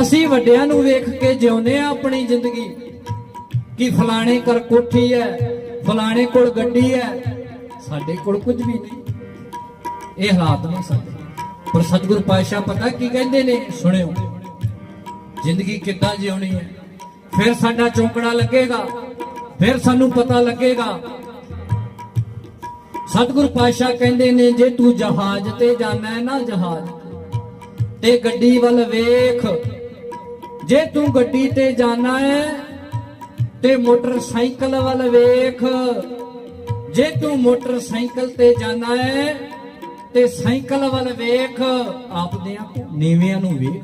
ਅਸੀਂ ਵੱਡਿਆਂ ਨੂੰ ਵੇਖ ਕੇ ਜਿਉਂਦੇ ਆ ਆਪਣੀ ਜ਼ਿੰਦਗੀ। ਕਿ ਫਲਾਣੇ ਕਰ ਕੋਠੀ ਹੈ, ਫਲਾਣੇ ਕੋਲ ਗੱਡੀ ਹੈ, ਸਾਡੇ ਕੋਲ ਕੁਝ ਵੀ ਨਹੀਂ। ਇਹ ਹਾਲਾਤ ਨੇ ਸਾਡੇ ਪਰ ਸਤਿਗੁਰ ਪਾਤਸ਼ਾਹ ਪਤਾ ਕੀ ਕਹਿੰਦੇ ਨੇ? ਸੁਣਿਓ, ਜ਼ਿੰਦਗੀ ਕਿੱਦਾਂ ਜਿਉਣੀ ਹੈ? ਫਿਰ ਸਾਡਾ ਚੌਂਕੜਾ ਲੱਗੇਗਾ, ਫਿਰ ਸਾਨੂੰ ਪਤਾ ਲੱਗੇਗਾ। ਸਤਿਗੁਰੂ ਪਾਤਸ਼ਾਹ ਕਹਿੰਦੇ ਨੇ, ਜੇ ਤੂੰ ਜਹਾਜ਼ ਤੇ ਜਾਣਾ ਹੈ ਨਾ ਜਹਾਜ਼, ਤੇ ਗੱਡੀ ਵੱਲ ਵੇਖ। ਜੇ ਤੂੰ ਗੱਡੀ ਤੇ ਜਾਣਾ ਹੈ, ਤੇ ਮੋਟਰਸਾਈਕਲ ਵੱਲ ਵੇਖ। ਜੇ ਤੂੰ ਮੋਟਰਸਾਈਕਲ ਤੇ ਜਾਣਾ ਹੈ, ਤੇ ਸਾਈਕਲ ਵੱਲ ਵੇਖ। ਆਪਦਿਆਂ ਨੀਵਿਆਂ ਨੂੰ ਵੇਖ।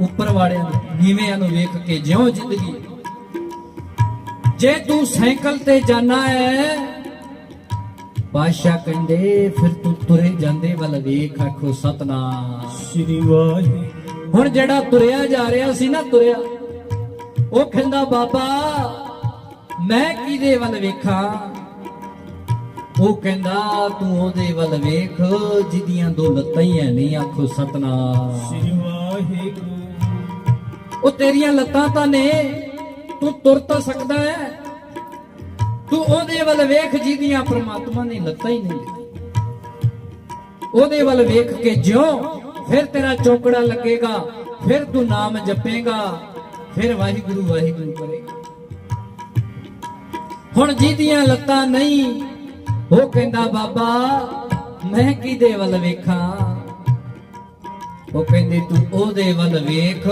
ਉੱਪਰ ਵਾਲਿਆਂ ਨੂੰ, ਨੀਵਿਆਂ ਨੂੰ ਵੇਖ ਕੇ ਜਿਉਂ ਜ਼ਿੰਦਗੀ। ਜੇ ਤੂੰ ਸਾਈਕਲ ਤੇ ਜਾਣਾ ਹੈ, ਬਾਦਸ਼ਾਹ ਕਹਿੰਦੇ, ਫਿਰ ਤੂੰ ਤੁਰੇ ਜਾਂਦੇ ਵੱਲ ਵੇਖ, ਆਖੋ ਸਤਨਾਮ। ਸ੍ਰੀ ਵਾਹਿਗੁਰੂ। ਹੁਣ ਜਿਹੜਾ ਤੁਰਿਆ ਜਾ ਰਿਹਾ ਸੀ ਨਾ ਤੁਰਿਆ ਉਹ ਕਹਿੰਦਾ ਬਾਬਾ ਮੈਂ ਕਿਹਦੇ ਵੱਲ ਵੇਖਾਂ? ਉਹ ਕਹਿੰਦਾ ਤੂੰ ਉਹਦੇ ਵੱਲ ਵੇਖ ਜਿਹਦੀਆਂ ਦੋ ਲੱਤਾਂ ਹੀ ਐ ਨਹੀਂ ਆਖੋ ਸਤਨਾਮ। ਸ੍ਰੀ ਵਾਹਿਗੁਰੂ। ਉਹ ਤੇਰੀਆਂ ਲੱਤਾਂ ਤਾਂ ਨੇ ਤੂੰ ਤੁਰ ਤਾਂ ਸਕਦਾ ਹੈ ਤੂੰ ਉਹਦੇ ਵੱਲ ਵੇਖ ਜਿਹਦੀਆਂ ਪ੍ਰਮਾਤਮਾ ਨੇ ਲੱਤਾਂ ਹੀ ਨਹੀਂ ਉਹਦੇ ਵੱਲ ਵੇਖ ਕੇ ਜਿਉਂ ਫਿਰ ਤੇਰਾ ਚੌਕੜਾ ਲੱਗੇਗਾ ਫਿਰ ਤੂੰ ਨਾਮ ਜਪੇਗਾ ਫਿਰ ਵਾਹਿਗੁਰੂ ਵਾਹਿਗੁਰੂ ਕਰੇਗਾ। ਹੁਣ ਜਿਹਦੀਆਂ ਲੱਤਾਂ ਨਹੀਂ ਉਹ ਕਹਿੰਦਾ ਬਾਬਾ ਮੈਂ ਕਿਹਦੇ ਵੱਲ ਵੇਖਾਂ? ਉਹ ਕਹਿੰਦੇ ਤੂੰ ਉਹਦੇ ਵੱਲ ਵੇਖ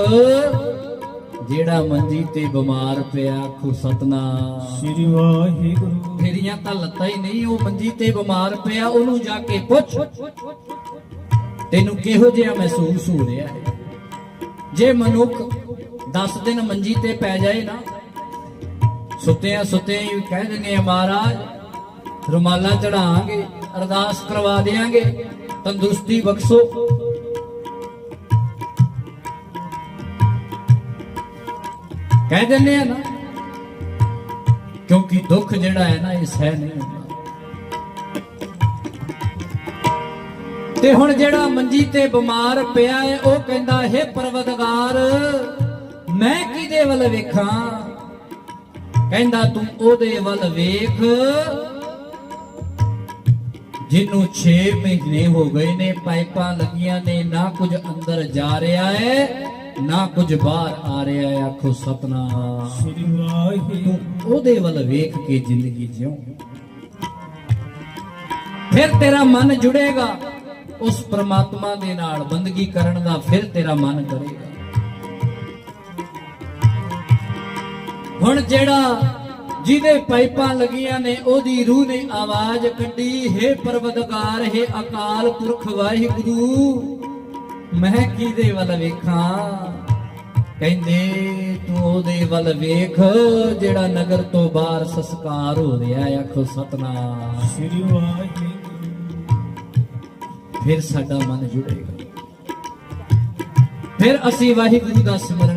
ਜਿਹੜਾ ਮੰਜੀ ਤੇ ਬਿਮਾਰ ਪਿਆ ਖੁ ਸਤਨਾਮ। ਸ੍ਰੀ ਵਾਹਿਗੁਰੂ। ਤੇਰੀਆਂ ਤਾਂ ਲੱਤਾਂ ਹੀ ਨਹੀਂ ਉਹ ਮੰਜੀ ਤੇ ਬਿਮਾਰ ਪਿਆ ਉਹਨੂੰ ਜਾ ਕੇ ਪੁੱਛ। ਤੈਨੂੰ ਕਿਹੋ ਜਿਹਾ ਮਹਿਸੂਸ ਹੋ ਰਿਹਾ ਹੈ? ਜੇ ਮਨੁੱਖ 10 ਦਿਨ ਮੰਜੀ ਤੇ ਪੈ ਜਾਏ ਨਾ, ਸੁੱਤਿਆਂ ਸੁੱਤਿਆਂ ਹੀ ਕਹਿ ਦਿੰਦੇ ਆ ਮਹਾਰਾਜ, ਰੁਮਾਲਾ ਚੜਾਾਂਗੇ ਅਰਦਾਸ ਕਰਵਾ ਦੇਾਂਗੇ ਤੰਦਰੁਸਤੀ ਬਖਸ਼ੋ। ਕਹਿ ਦਿੰਦੇ ਆ ਨਾ, ਕਿਉਂਕਿ ਦੁੱਖ ਜਿਹੜਾ ਹੈ ਨਾ, ਇਹ ਸਹਿ ਨਹੀਂ ਹੁੰਦਾ। ਤੇ ਹੁਣ ਜਿਹੜਾ ਮੰਜੀ ਤੇ ਬਿਮਾਰ ਪਿਆ ਹੈ ਉਹ ਕਹਿੰਦਾ, ਹੈ ਪਰਵਦਗਾਰ ਮੈਂ ਕਿਹਦੇ ਵੱਲ ਵੇਖਾਂ? ਕਹਿੰਦਾ, ਤੂੰ ਉਹਦੇ ਵੱਲ ਵੇਖ, ਜਿਹਨੂੰ 6 ਮਹੀਨੇ ਹੋ ਗਏ ਨੇ, ਪਾਈਪਾਂ ਲੱਗੀਆਂ ਨੇ, ਨਾ ਕੁਝ ਅੰਦਰ ਜਾ ਰਿਹਾ ਹੈ ਨਾ ਕੁਝ ਬਾਹਰ ਆ ਰਿਹਾ ਹੈ ਆਖੋ, ਸਤਨਾਮ ਸ੍ਰੀ ਵਾਹਿਗੁਰੂ ਉਹਦੇ ਵੱਲ ਵੇਖ ਕੇ ਜ਼ਿੰਦਗੀ ਜਿਉ ਫਿਰ ਤੇਰਾ ਮਨ ਜੁੜੇਗਾ। ਉਸ ਪ੍ਰਮਾਤਮਾ ਦੇ ਨਾਲ ਬੰਦਗੀ ਕਰਨ ਦਾ ਫਿਰ ਤੇਰਾ ਮਨ ਕਰੇਗਾ। ਹੁਣ ਜਿਹੜਾ ਜਿਹਦੇ ਪਾਈਪਾਂ ਲੱਗੀਆਂ ਨੇ, ਉਹਦੀ ਰੂਹ ਨੇ ਆਵਾਜ਼ ਕੱਢੀ, ਹੈ ਪਰਵਦਗਾਰ ਹੈ ਅਕਾਲ ਪੁਰਖ, ਵਾਹਿਗੁਰੂ, ਮੈਂ ਕਿਹਦੇ ਵੱਲ ਵੇਖਾਂ? ਕਹਿੰਦੇ, ਤੂੰ ਉਹਦੇ ਵੱਲ ਵੇਖ, ਜਿਹੜਾ ਨਗਰ ਤੋਂ ਬਾਹਰ ਸੰਸਕਾਰ ਹੋ ਰਿਹਾ ਆਖੋ ਸਤਨਾਮ। ਸ੍ਰੀ ਵਾਹਿਗੁਰੂ। ਫਿਰ ਸਾਡਾ ਮਨ ਜੁੜੇਗਾ। ਫਿਰ ਅਸੀਂ ਵਾਹਿਗੁਰੂ ਦਾ ਸਿਮਰਨ